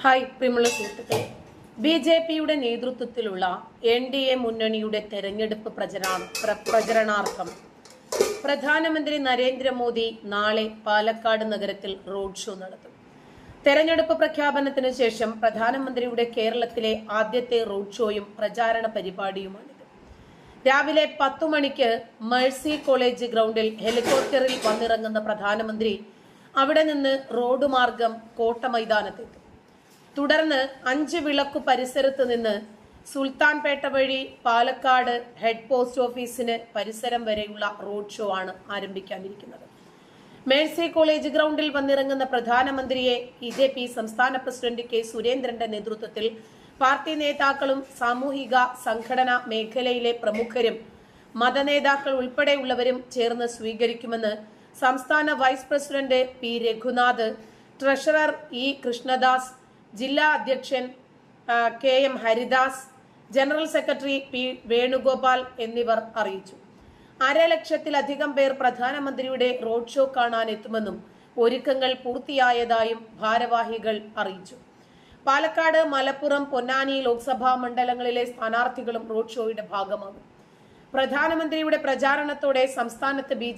Hi പ്രിയമുള്ള സുഹൃത്തുക്കളെ. B J പിയുടെ നേതൃത്വത്തിലുള്ള എൻ ഡി എ മുന്നണിയുടെ തെരഞ്ഞെടുപ്പ് പ്രചരണ പ്ര- പ്രചരണാർത്ഥം. പ്രധാനമന്ത്രി നരേന്ദ്രമോദി നാളെ പാലക്കാട് നഗരത്തിൽ റോഡ് ഷോ നടത്തും. തെരഞ്ഞെടുപ്പ് പ്രഖ്യാപനത്തിന് ശേഷം പ്രധാനമന്ത്രിയുടെ കേരളത്തിലെ ആദ്യത്തെ റോഡ് ഷോയും പ്രചാരണ പരിപാടിയുമാണിത്. രാവിലെ പത്തു മണിക്ക് മേഴ്സി കോളേജ് ഗ്രൗണ്ടിൽ ഹെലികോപ്റ്ററിൽ വന്നിറങ്ങുന്ന പ്രധാനമന്ത്രി അവിടെ നിന്ന് റോഡ് മാർഗം കോട്ട മൈതാനത്തെത്തും തുടർന്ന് അഞ്ച് വിളക്ക് പരിസരത്ത് നിന്ന് സുൽത്താൻപേട്ട വഴി പാലക്കാട് ഹെഡ് പോസ്റ്റ് ഓഫീസിന് പരിസരം വരെയുള്ള റോഡ് ഷോ ആണ് ആരംഭിക്കാനിരിക്കുന്നത്. മേഴ്സി കോളേജ് ഗ്രൗണ്ടിൽ വന്നിറങ്ങുന്ന പ്രധാനമന്ത്രിയെ ബി ജെ പി സംസ്ഥാന പ്രസിഡന്റ് കെ സുരേന്ദ്രന്റെ നേതൃത്വത്തിൽ പാർട്ടി നേതാക്കളും സാമൂഹിക സംഘടനാ മേഖലയിലെ പ്രമുഖരും മതനേതാക്കൾ ഉൾപ്പെടെയുള്ളവരും ചേർന്ന് സ്വീകരിക്കുമെന്ന് സംസ്ഥാന vice president P Raghunath treasurer E Krishnadas ജില്ലാ അധ്യക്ഷൻ K M Haridas general secretary P Venugopal എന്നിവർ അറിയിച്ചു. അരലക്ഷത്തിലധികം പേർ പ്രധാനമന്ത്രിയുടെ റോഡ് ഷോ കാണാൻ എത്തുമെന്നും ഒരുക്കങ്ങൾ പൂർത്തിയായതായും ഭാരവാഹികൾ അറിയിച്ചു. പാലക്കാട് മലപ്പുറം പൊന്നാനി ലോക്സഭാ മണ്ഡലങ്ങളിലെ സ്ഥാനാർത്ഥികളും റോഡ് ഷോയുടെ ഭാഗമാകും. പ്രധാനമന്ത്രിയുടെ പ്രചാരണത്തോടെ സംസ്ഥാനത്ത് ബി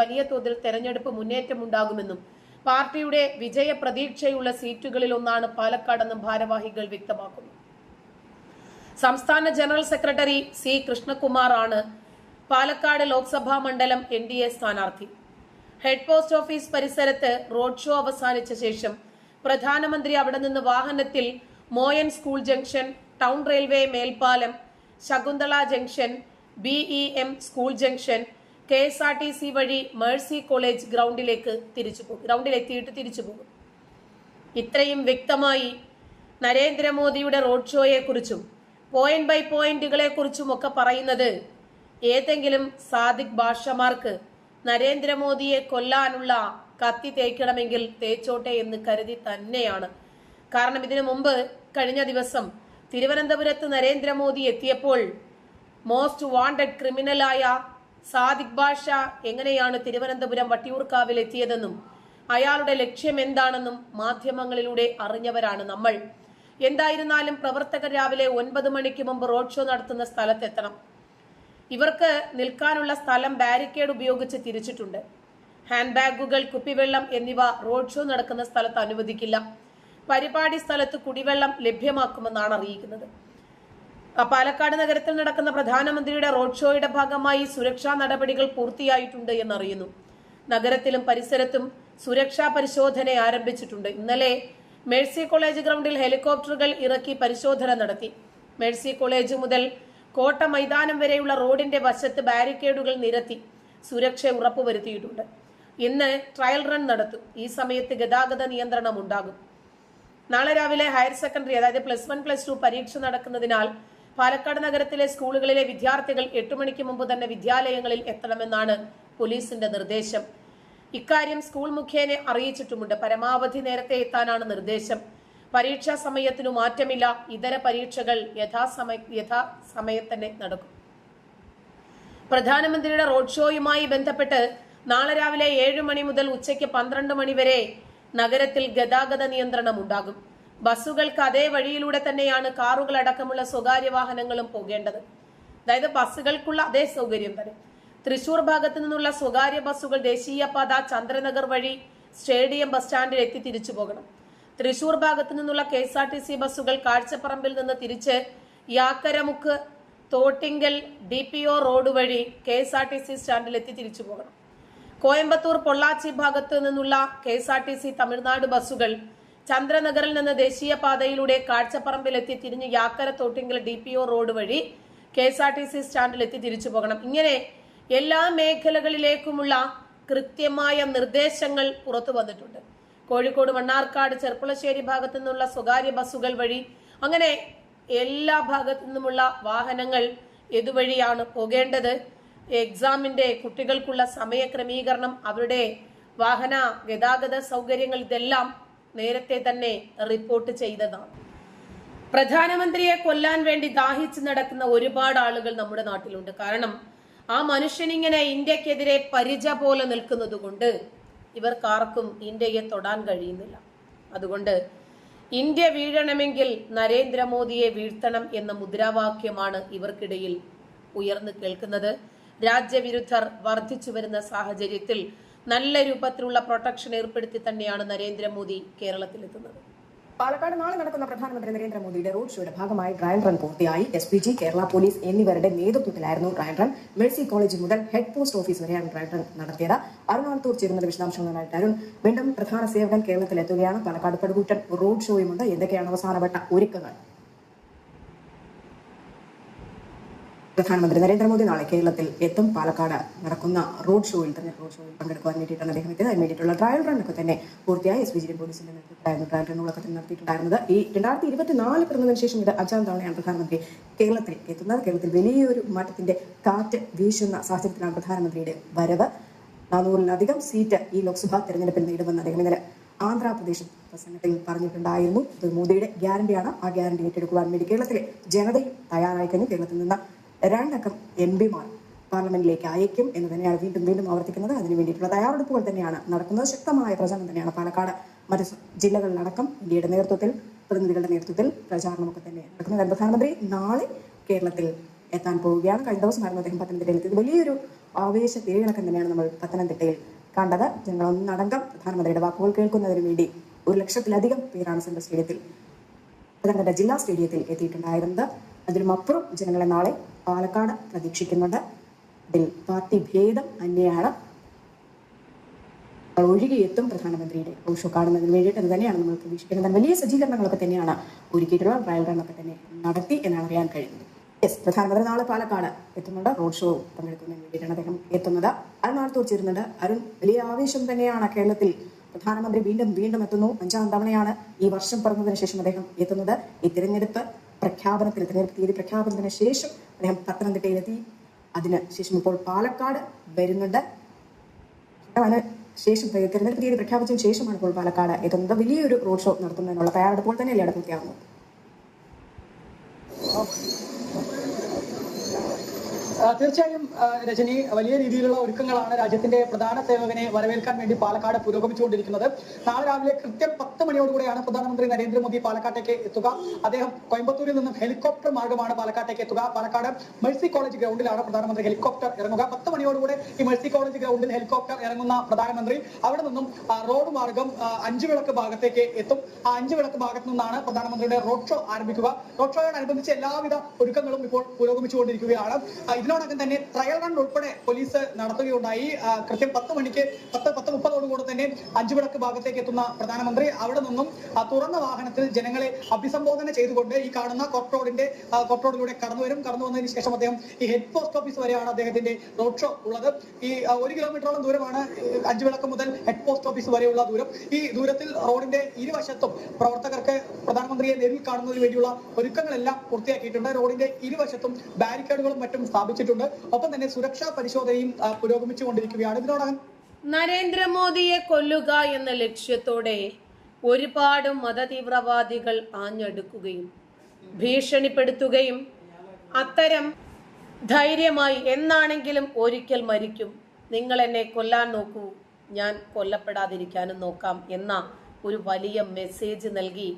വലിയ തോതിൽ തെരഞ്ഞെടുപ്പ് മുന്നേറ്റമുണ്ടാകുമെന്നും പാർട്ടിയുടെ വിജയ പ്രതീക്ഷയുള്ള സീറ്റുകളിൽ ഒന്നാണ് പാലക്കാടെന്നും ഭാരവാഹികൾ വ്യക്തമാക്കുന്നു. സംസ്ഥാന ജനറൽ സെക്രട്ടറി സി കൃഷ്ണകുമാർ ആണ് പാലക്കാട് ലോക്സഭാ മണ്ഡലം എൻ ഡി എ സ്ഥാനാർത്ഥി. ഹെഡ് പോസ്റ്റ് ഓഫീസ് പരിസരത്ത് റോഡ് ഷോ അവസാനിച്ച ശേഷം പ്രധാനമന്ത്രി അവിടെ നിന്ന് വാഹനത്തിൽ Moyan school junction town railway മേൽപ്പാലം Shakuntala junction B E M school junction K S R T C വഴി മേഴ്സി കോളേജ് ഗ്രൗണ്ടിലേക്ക് തിരിച്ചു പോകും. ഗ്രൗണ്ടിലെത്തിയിട്ട് തിരിച്ചു പോകും. ഇത്രയും വ്യക്തമായി നരേന്ദ്രമോദിയുടെ റോഡ് ഷോയെ കുറിച്ചും പോയിന്റ് ബൈ പോയിന്റുകളെ കുറിച്ചും ഒക്കെ പറയുന്നത് ഏതെങ്കിലും സാദിഖ് ഭാഷമാർക്ക് നരേന്ദ്രമോദിയെ കൊല്ലാനുള്ള കത്തി തേക്കണമെങ്കിൽ തേച്ചോട്ടെ എന്ന് കരുതി തന്നെയാണ്. കാരണം ഇതിനു മുമ്പ് കഴിഞ്ഞ ദിവസം തിരുവനന്തപുരത്ത് നരേന്ദ്രമോദി എത്തിയപ്പോൾ മോസ്റ്റ് വാണ്ടഡ് ക്രിമിനലായ സാദിഖ് ബാഷ എങ്ങനെയാണ് തിരുവനന്തപുരം വട്ടിയൂർക്കാവിൽ എത്തിയതെന്നും അയാളുടെ ലക്ഷ്യം എന്താണെന്നും മാധ്യമങ്ങളിലൂടെ അറിഞ്ഞവരാണ് നമ്മൾ. എന്തായിരുന്നാലും പ്രവർത്തകർ രാവിലെ ഒൻപത് മണിക്ക് മുമ്പ് റോഡ് ഷോ നടത്തുന്ന സ്ഥലത്തെത്തണം. ഇവർക്ക് നിൽക്കാനുള്ള സ്ഥലം ബാരിക്കേഡ് ഉപയോഗിച്ച് തിരിച്ചിട്ടുണ്ട്. ഹാൻഡ് ബാഗുകൾ കുപ്പിവെള്ളം എന്നിവ റോഡ് ഷോ നടക്കുന്ന സ്ഥലത്ത് അനുവദിക്കില്ല. പരിപാടി സ്ഥലത്ത് കുടിവെള്ളം ലഭ്യമാക്കുമെന്നാണ് അറിയിക്കുന്നത്. പാലക്കാട് നഗരത്തിൽ നടക്കുന്ന പ്രധാനമന്ത്രിയുടെ റോഡ് ഷോയുടെ ഭാഗമായി സുരക്ഷാ നടപടികൾ പൂർത്തിയായിട്ടുണ്ട് എന്നറിയുന്നു. നഗരത്തിലും പരിസരത്തും സുരക്ഷാ പരിശോധന ആരംഭിച്ചിട്ടുണ്ട്. ഇന്നലെ മേഴ്സി കോളേജ് ഗ്രൗണ്ടിൽ ഹെലികോപ്റ്ററുകൾ ഇറക്കി പരിശോധന നടത്തി. മേഴ്സി കോളേജ് മുതൽ കോട്ട മൈതാനം വരെയുള്ള റോഡിന്റെ വശത്ത് ബാരിക്കേഡുകൾ നിരത്തി സുരക്ഷ ഉറപ്പുവരുത്തിയിട്ടുണ്ട്. ഇന്ന് ട്രയൽ റൺ നടത്തും. ഈ സമയത്ത് ഗതാഗത നിയന്ത്രണം ഉണ്ടാകും. നാളെ രാവിലെ ഹയർ സെക്കൻഡറി അതായത് പ്ലസ് വൺ പ്ലസ് ടു പരീക്ഷ നടക്കുന്നതിനാൽ പാലക്കാട് നഗരത്തിലെ സ്കൂളുകളിലെ വിദ്യാർത്ഥികൾ എട്ടു മണിക്ക് മുമ്പ് തന്നെ വിദ്യാലയങ്ങളിൽ എത്തണമെന്നാണ് പോലീസിന്റെ നിർദ്ദേശം. ഇക്കാര്യം സ്കൂൾ മുഖേന അറിയിച്ചിട്ടുമുണ്ട്. പരമാവധി നേരത്തെ എത്താനാണ് നിർദ്ദേശം. പരീക്ഷാ സമയത്തിനു മാറ്റമില്ല. ഇതര പരീക്ഷകൾ യഥാസമയ യഥാസമയത്തന്നെ നടക്കും. പ്രധാനമന്ത്രിയുടെ റോഡ് ഷോയുമായി ബന്ധപ്പെട്ട് നാളെ രാവിലെ ഏഴ് മണി മുതൽ ഉച്ചയ്ക്ക് പന്ത്രണ്ട് മണി വരെ നഗരത്തിൽ ഗതാഗത നിയന്ത്രണം ഉണ്ടാകും. ബസ്സുകൾക്ക് അതേ വഴിയിലൂടെ തന്നെയാണ് കാറുകൾ അടക്കമുള്ള സ്വകാര്യ വാഹനങ്ങളും പോകേണ്ടത്. അതായത് ബസ്സുകൾക്കുള്ള അതേ സൗകര്യം തന്നെ. തൃശൂർ ഭാഗത്ത് നിന്നുള്ള സ്വകാര്യ ബസ്സുകൾ ദേശീയപാത ചന്ദ്രനഗർ വഴി സ്റ്റേഡിയം ബസ് സ്റ്റാൻഡിൽ എത്തി തിരിച്ചു പോകണം. തൃശൂർ ഭാഗത്ത് നിന്നുള്ള K S R T C ബസ്സുകൾ കാഴ്ചപ്പറമ്പിൽ നിന്ന് തിരിച്ച് Yakkaramukku Thottinkal D P O road വഴി K S R T C സ്റ്റാൻഡിൽ എത്തി തിരിച്ചു പോകണം. കോയമ്പത്തൂർ പൊള്ളാച്ചി ഭാഗത്ത് നിന്നുള്ള K S R T C Tamil Nadu ബസ്സുകൾ ചന്ദ്രനഗറിൽ നിന്ന് ദേശീയപാതയിലൂടെ കാഴ്ചപ്പറമ്പിലെത്തി തിരിഞ്ഞ് Yakkara Thottinkal D P O road വഴി K S R T C സ്റ്റാൻഡിലെത്തി തിരിച്ചു പോകണം. ഇങ്ങനെ എല്ലാ മേഖലകളിലേക്കുമുള്ള കൃത്യമായ നിർദ്ദേശങ്ങൾ പുറത്തു വന്നിട്ടുണ്ട്. കോഴിക്കോട് മണ്ണാർക്കാട് ചെർപ്പുളശ്ശേരി ഭാഗത്തു നിന്നുള്ള സ്വകാര്യ ബസ്സുകൾ വഴി അങ്ങനെ എല്ലാ ഭാഗത്തു നിന്നുമുള്ള വാഹനങ്ങൾ ഇതുവഴിയാണ് പോകേണ്ടത്. എക്സാമിന്റെ കുട്ടികൾക്കുള്ള സമയക്രമീകരണം അവരുടെ വാഹന ഗതാഗത സൗകര്യങ്ങൾ ഇതെല്ലാം നേരത്തെ തന്നെ റിപ്പോർട്ട് ചെയ്തതാണ്. പ്രധാനമന്ത്രിയെ കൊല്ലാൻ വേണ്ടി ദാഹിച്ച് നടക്കുന്ന ഒരുപാട് ആളുകൾ നമ്മുടെ നാട്ടിലുണ്ട്. കാരണം ആ മനുഷ്യനിങ്ങനെ ഇന്ത്യക്കെതിരെ പരിച പോലെ നിൽക്കുന്നത് കൊണ്ട് ഇവർക്കാർക്കും ഇന്ത്യയെ തൊടാൻ കഴിയുന്നില്ല. അതുകൊണ്ട് ഇന്ത്യ വീഴണമെങ്കിൽ നരേന്ദ്രമോദിയെ വീഴ്ത്തണം എന്ന മുദ്രാവാക്യമാണ് ഇവർക്കിടയിൽ ഉയർന്നു കേൾക്കുന്നത്. രാജ്യവിരുദ്ധർ വർദ്ധിച്ചു വരുന്ന സാഹചര്യത്തിൽ നല്ല രൂപത്തിലുള്ള പ്രൊട്ടക്ഷൻ ഏർപ്പെടുത്തി തന്നെയാണ് നരേന്ദ്രമോദി കേരളത്തിലെത്തുന്നത്. പാലക്കാട് നാളെ നടക്കുന്ന പ്രധാനമന്ത്രി നരേന്ദ്രമോദിയുടെ റോഡ് ഷോയുടെ ഭാഗമായി ഡ്രൈ റൺ പൂർത്തിയായി. S P G Kerala police എന്നിവരുടെ നേതൃത്വത്തിലായിരുന്നു ഡ്രൈ റൺ മെഴ്സി കോളേജ് മുതൽ ഹെഡ് പോസ്റ്റ് ഓഫീസ് വരെയാണ് ഡ്രൈ റൺ നടത്തിയത്. അരുണാത്തൂർ ചേരുന്നത് വിശദാംശങ്ങളുമായിട്ട് അരുൺ. വീണ്ടും പ്രധാന സേവകൻ കേരളത്തിലെത്തുകയാണ്. പാലക്കാട് പടുകൂറ്റൻ റോഡ് ഷോയുമുണ്ട് എന്തൊക്കെയാണ് അവസാനപ്പെട്ട ഒരുക്കങ്ങൾ? പ്രധാനമന്ത്രി നരേന്ദ്രമോദി നാളെ കേരളത്തിൽ എത്തും. പാലക്കാട് നടക്കുന്ന റോഡ് ഷോയിൽ തന്നെ റോഡ് ഷോയിൽ പങ്കെടുക്കുവാൻ വേണ്ടിയിട്ടാണ് അദ്ദേഹം എത്തിയത്. അതിന് വേണ്ടിയിട്ടുള്ള ട്രയൽ റൺ ഒക്കെ തന്നെ പൂർത്തിയായി. എസ് ബി ജി പോലീസിന്റെ നേതൃത്വത്തിലായിരുന്നു ട്രയൽ റണ്ണുകളൊക്കെ തന്നെ നടത്തിയിട്ടുണ്ടായിരുന്നത്. ഈ രണ്ടായിരത്തി ഇരുപത്തിനാല് പിറന്നതിന് ശേഷം ഇത് അഞ്ചാം തവണയാണ് പ്രധാനമന്ത്രി കേരളത്തിൽ എത്തുന്നത്. കേരളത്തിൽ വലിയൊരു മാറ്റത്തിന്റെ കാറ്റ് വീശുന്ന സാഹചര്യത്തിലാണ് പ്രധാനമന്ത്രിയുടെ വരവ്. നാനൂറിലധികം സീറ്റ് ഈ ലോക്സഭാ തെരഞ്ഞെടുപ്പിൽ നേടുമെന്ന് അദ്ദേഹം ഇന്നലെ ആന്ധ്രാപ്രദേശ് പ്രസംഗത്തിൽ പറഞ്ഞിട്ടുണ്ടായിരുന്നു. ഇത് മോദിയുടെ ഗ്യാരണ്ടിയാണ്. ആ ഗ്യാരണ്ടി ഏറ്റെടുക്കുവാൻ വേണ്ടി കേരളത്തിലെ ജനതയും തയ്യാറായി കഴിഞ്ഞു. കേരളത്തിൽ നിന്ന് രണ്ടക്കം എം പിമാർ പാർലമെന്റിലേക്ക് അയക്കും എന്ന് തന്നെയാണ് വീണ്ടും വീണ്ടും ആവർത്തിക്കുന്നത്. അതിനു വേണ്ടിയിട്ടുള്ള തയ്യാറെടുപ്പുകൾ തന്നെയാണ് നടക്കുന്നത്. ശക്തമായ പ്രചാരണം തന്നെയാണ് പാലക്കാട് മറ്റ് ജില്ലകളിലടക്കം ഇന്ത്യയുടെ നേതൃത്വത്തിൽ പ്രതിനിധികളുടെ നേതൃത്വത്തിൽ പ്രചാരണമൊക്കെ തന്നെ നടക്കുന്നത്. പ്രധാനമന്ത്രി നാളെ കേരളത്തിൽ എത്താൻ പോവുകയാണ്. കഴിഞ്ഞ ദിവസമായിരുന്നു അദ്ദേഹം പത്തനംതിട്ടയിൽ എത്തിയത്. വലിയൊരു ആവേശ തിരികണക്കം തന്നെയാണ് നമ്മൾ പത്തനംതിട്ടയിൽ കണ്ടത്. ജനങ്ങൾ ഒന്നടങ്കം പ്രധാനമന്ത്രിയുടെ വാക്കുകൾ കേൾക്കുന്നതിന് വേണ്ടി ഒരു ലക്ഷത്തിലധികം പേരാണ് സെൻട്രൽ സ്റ്റേഡിയത്തിൽ പത്തനംതിട്ട ജില്ലാ സ്റ്റേഡിയത്തിൽ എത്തിയിട്ടുണ്ടായിരുന്നത്. അതിലും അപ്പുറം ജനങ്ങളെ നാളെ പാലക്കാട് പ്രതീക്ഷിക്കുന്നുണ്ട് ഇതിൽ പാർട്ടി ഭേദം തന്നെയാണ്. ഒഴുകിയെത്തും പ്രധാനമന്ത്രിയുടെ റോഡ് കാണുന്നതിന് വേണ്ടിയിട്ട് എന്ന് തന്നെയാണ് നമ്മൾ പ്രതീക്ഷിക്കുന്നത്. വലിയ സജ്ജീകരണങ്ങളൊക്കെ തന്നെയാണ് ഒരുക്കിയിട്ടുള്ള ട്രയൽ റണ്ണൊക്കെ തന്നെ നടത്തി എന്നാണ് അറിയാൻ കഴിയുന്നത്. യെസ് പ്രധാനമന്ത്രി നാളെ പാലക്കാട് എത്തുന്നുണ്ട്. റോഡ് ഷോ പങ്കെടുക്കുന്നതിന് വേണ്ടിയിട്ടാണ് അദ്ദേഹം എത്തുന്നത്. അരുൺ നാളത്തോട് ചേരുന്നുണ്ട്. അരുൺ വലിയ ആവേശം തന്നെയാണ് കേരളത്തിൽ. പ്രധാനമന്ത്രി വീണ്ടും വീണ്ടും എത്തുന്നു. അഞ്ചാം തവണയാണ് ഈ വർഷം പറഞ്ഞതിന് ശേഷം അദ്ദേഹം എത്തുന്നത്. ഈ തിരഞ്ഞെടുപ്പ് പ്രഖ്യാപനത്തിന് തിരഞ്ഞെടുപ്പ് തീയതി പ്രഖ്യാപനത്തിന് ശേഷം അദ്ദേഹം പത്തനംതിട്ടയിലെത്തി. അതിന് ശേഷം ഇപ്പോൾ പാലക്കാട് വരുന്നുണ്ട്. അതിന് ശേഷം തെരഞ്ഞെടുപ്പ് തീയതി പ്രഖ്യാപിച്ചതിന് ശേഷമാണ് ഇപ്പോൾ പാലക്കാട് എത്തുന്നത്. വലിയൊരു റോഡ് ഷോ നടത്തുന്നതിനുള്ള തയ്യാറെടുപ്പുകൾ തന്നെയല്ലേ അവിടെ പൂർത്തിയാകുന്നത് തീർച്ചയായും രജനി വലിയ രീതിയിലുള്ള ഒരുക്കങ്ങളാണ് രാജ്യത്തിന്റെ പ്രധാന സേവകനെ വരവേൽക്കാൻ വേണ്ടി പാലക്കാട് പുരോഗമിച്ചുകൊണ്ടിരിക്കുന്നത്. നാളെ രാവിലെ കൃത്യം പത്ത് മണിയോടുകൂടിയാണ് പ്രധാനമന്ത്രി നരേന്ദ്രമോദി പാലക്കാട്ടേക്ക് എത്തുക. അദ്ദേഹം കോയമ്പത്തൂരിൽ നിന്നും ഹെലികോപ്റ്റർ മാർഗമാണ് പാലക്കാട്ടേക്ക് എത്തുക. പാലക്കാട് മെഴ്സി കോളേജ് ഗ്രൗണ്ടിലാണ് പ്രധാനമന്ത്രി ഹെലികോപ്റ്റർ ഇറങ്ങുക. പത്ത് മണിയോടുകൂടെ ഈ മെഴ്സി കോളേജ് ഗ്രൗണ്ടിൽ ഹെലികോപ്റ്റർ ഇറങ്ങുന്ന പ്രധാനമന്ത്രി അവിടെ നിന്നും റോഡ് മാർഗം ആ, അഞ്ചു വിളക്ക് ഭാഗത്തേക്ക് എത്തും. ആ അഞ്ചു വിളക്ക് ഭാഗത്ത് നിന്നാണ് പ്രധാനമന്ത്രിയുടെ റോഡ് ഷോ ആരംഭിക്കുക. റോഡ് ഷോയോടനുബന്ധിച്ച് എല്ലാവിധ ഒരുക്കങ്ങളും ഇപ്പോൾ പുരോഗമിച്ചുകൊണ്ടിരിക്കുകയാണ്. ആ, ഇതിനോടകം തന്നെ ട്രയൽ റൺ ഉൾപ്പെടെ പോലീസ് നടത്തുകയുണ്ടായി. കൃത്യം പത്ത് മണിക്ക് പത്ത് പത്ത് തന്നെ അഞ്ചു വിളക്ക് ഭാഗത്തേക്ക് എത്തുന്ന പ്രധാനമന്ത്രി. അവിടെ നിന്നും തുറന്ന വാഹനത്തിൽ ജനങ്ങളെ അഭിസംബോധന ചെയ്തുകൊണ്ട് ഈ കാണുന്ന കോർട്ട് റോഡിന്റെ കോർട്ട് റോഡിലൂടെ കടന്നു വരും. കടന്നു വന്നതിന് ശേഷം അദ്ദേഹം ഈ ഹെഡ് പോസ്റ്റ് ഓഫീസ് വരെയാണ് അദ്ദേഹത്തിന്റെ റോഡ് ഷോ ഉള്ളത്. ഈ ഒരു കിലോമീറ്ററോളം ദൂരമാണ് അഞ്ചു വിളക്ക് മുതൽ ഹെഡ് പോസ്റ്റ് ഓഫീസ് വരെയുള്ള ദൂരം. ഈ ദൂരത്തിൽ റോഡിന്റെ ഇരുവശത്തും പ്രവർത്തകർക്ക് പ്രധാനമന്ത്രിയെ നേരിൽ കാണുന്നതിന് വേണ്ടിയുള്ള ഒരുക്കങ്ങളെല്ലാം പൂർത്തിയാക്കിയിട്ടുണ്ട്. റോഡിന്റെ ഇരുവശത്തും ബാരിക്കേഡുകളും മറ്റും സ്ഥാപിച്ചിട്ടുണ്ട്. ഒപ്പം തന്നെ സുരക്ഷാ പരിശോധനയും പുരോഗമിച്ചുകൊണ്ടിരിക്കുകയാണ്. ഇതിനോടകം നരേന്ദ്രമോദിയെ കൊല്ലുക എന്ന ലക്ഷ്യത്തോടെ ഒരുപാട് മതതീവ്രവാദികൾ ആഞ്ഞെടുക്കുകയും ഭീഷണിപ്പെടുത്തുകയും അത്തരം ധൈര്യമായി എന്നാണെങ്കിലും ഒരിക്കൽ മരിക്കും. നിങ്ങൾ എന്നെ കൊല്ലാൻ നോക്കൂ. ഞാൻ കൊല്ലപ്പെടാതിരിക്കാനും നോക്കാം എന്ന ഒരു വലിയ മെസ്സേജ് നൽകി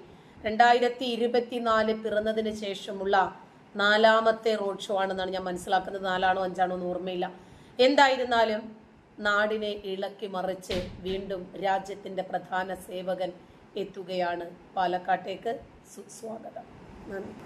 രണ്ടായിരത്തി ഇരുപത്തിനാല് പിറന്നതിന് ശേഷമുള്ള നാലാമത്തെ റോഡ് ഷോ ആണെന്നാണ് ഞാൻ മനസ്സിലാക്കുന്നത്. നാലാണോ അഞ്ചാണോ എന്ന് ഓർമ്മയില്ല. എന്തായിരുന്നാലും നാടിനെ ഇളക്കി മറിച്ച് വീണ്ടും രാജ്യത്തിന്റെ പ്രധാന സേവകൻ എത്തുകയാണ്. പാലക്കാട്ടേക്ക് സുസ്വാഗതം. നന്ദി.